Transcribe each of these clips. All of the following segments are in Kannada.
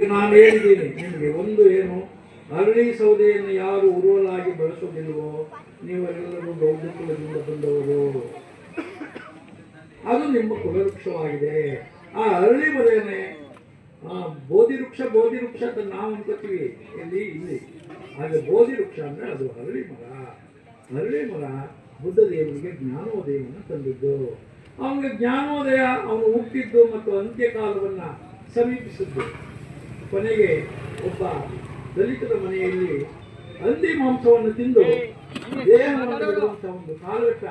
ನಾನು ಹೇಳಿದ್ದೀನಿ, ನಿಮಗೆ ಒಂದು ಏನು, ಅರಳಿ ಸೌದೆಯನ್ನು ಯಾರು ಉರುವಲಾಗಿ ಬಳಸೋದಿಲ್ವೋ ನೀವೆಲ್ಲರೂ ಕುಲದಿಂದ ಬಂದವರು. ಅದು ನಿಮ್ಮ ಕುಲವೃಕ್ಷವಾಗಿದೆ. ಆ ಅರಳಿ ಮರೆಯನ್ನೇ ಆ ಬೋಧಿ ವೃಕ್ಷ ಬೋಧಿ ವೃಕ್ಷ ಅಂತ ನಾವು ಅನ್ಕೋತೀವಿ ಇಲ್ಲಿ ಇಲ್ಲಿ. ಹಾಗೆ ಬೋಧಿ ವೃಕ್ಷ ಅಂದ್ರೆ ಅದು ಅರಳಿ ಮರ. ಅರಳಿ ಮರ ಬುದ್ಧ ದೇವನಿಗೆ ಜ್ಞಾನೋದಯವನ್ನು ತಂದಿದ್ದು. ಅವನಿಗೆ ಜ್ಞಾನೋದಯ, ಅವನು ಹುಟ್ಟಿದ್ದು ಮತ್ತು ಅಂತ್ಯಕಾಲವನ್ನು ಸಮೀಪಿಸಿದ್ದು. ಕೊನೆಗೆ ಒಬ್ಬ ದಲಿತರ ಮನೆಯಲ್ಲಿ ಹಂದಿ ಮಾಂಸವನ್ನು ತಿಂದು ದೇಹವನ್ನು ಒಂದು ಕಾಲಘಟ್ಟ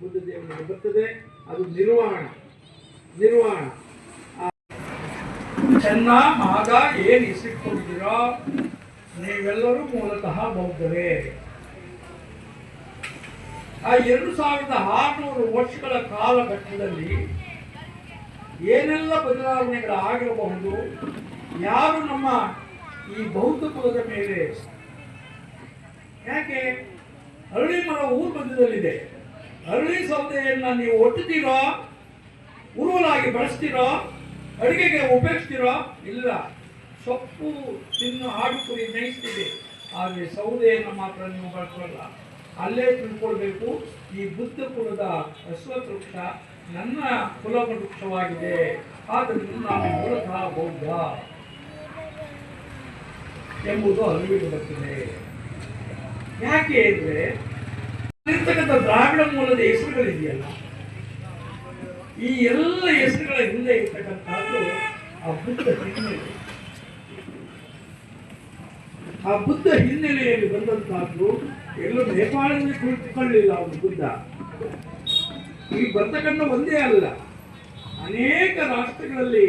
ಬುದ್ಧ ದೇವನಿಗೆ ಬರ್ತದೆ. ಅದು ನಿರ್ವಾಣ ನಿರ್ವಾಣ. ಚೆನ್ನ ಮಾಗ ಏನ್ ಇಸಿಟ್ಕೊಂಡಿದ್ದೀರೋ ನೀವೆಲ್ಲರೂ ಮೂಲತಃ ಬೌದ್ಧರೇ. ಆ ಎರಡು ಸಾವಿರದ ಆರುನೂರು ವರ್ಷಗಳ ಕಾಲಘಟ್ಟದಲ್ಲಿ ಏನೆಲ್ಲ ಬದಲಾವಣೆಗಳು ಆಗಿರಬಹುದು? ಯಾರು ನಮ್ಮ ಈ ಬೌದ್ಧ ಕುಲದ ಮೇಲೆ? ಯಾಕೆ? ಅರಳಿ ಮರ ಊರು ಮಧ್ಯದಲ್ಲಿದೆ. ಅರಳಿ ಸೌದೆಯನ್ನ ನೀವು ಒಟ್ಟುತ್ತೀರೋ? ಉರುವಲಾಗಿ ಬಳಸ್ತೀರೋ? ಅಡಿಗೆಗೆ ಉಪಯೋಗಿಸ್ತೀರೋ? ಇಲ್ಲ. ಸೊಪ್ಪು ತಿನ್ನು ಹಾಡು ಕುರಿ ಮೇಯಿಸ್ತೀವಿ. ಆದರೆ ಸೌದೆಯನ್ನು ಮಾತ್ರ ನೀವು ಬಳಸಲ್ಲ. ಅಲ್ಲೇ ತಿಳ್ಕೊಳ್ಬೇಕು. ಈ ಬುದ್ಧ ಕುಲದ ಅಶ್ವತ್ಥ ವೃಕ್ಷ ನನ್ನ ಕುಲ ವೃಕ್ಷವಾಗಿದೆ ಆದ್ದರಿಂದ ನಾನು ಮೂಲತಃ ಬೌದ್ಧ. ಎಂಬುದು ಅರಿವಿಗೆ ಬರ್ತದೆ. ಯಾಕೆ ಅಂದ್ರೆ ಇರ್ತಕ್ಕಂಥ ದ್ರಾವಿಡ ಮೂಲದ ಹೆಸರುಗಳಿದೆಯಲ್ಲ, ಈ ಎಲ್ಲ ಹೆಸರುಗಳ ಹಿಂದೆ ಇರ್ತಕ್ಕಂಥದ್ದು ಆ ಬುದ್ಧ ಹಿನ್ನೆಲೆ. ಆ ಬುದ್ಧ ಹಿನ್ನೆಲೆಯಲ್ಲಿ ಬಂದಂತಹದ್ದು ಎಲ್ಲೂ ನೇಪಾಳದಲ್ಲಿ ಕುಳಿತುಕೊಳ್ಳಿಲ್ಲ ಅವನು ಬುದ್ಧ. ಈ ಬರ್ತಕ್ಕಂಥ ಒಂದೇ ಅಲ್ಲ, ಅನೇಕ ರಾಷ್ಟ್ರಗಳಲ್ಲಿ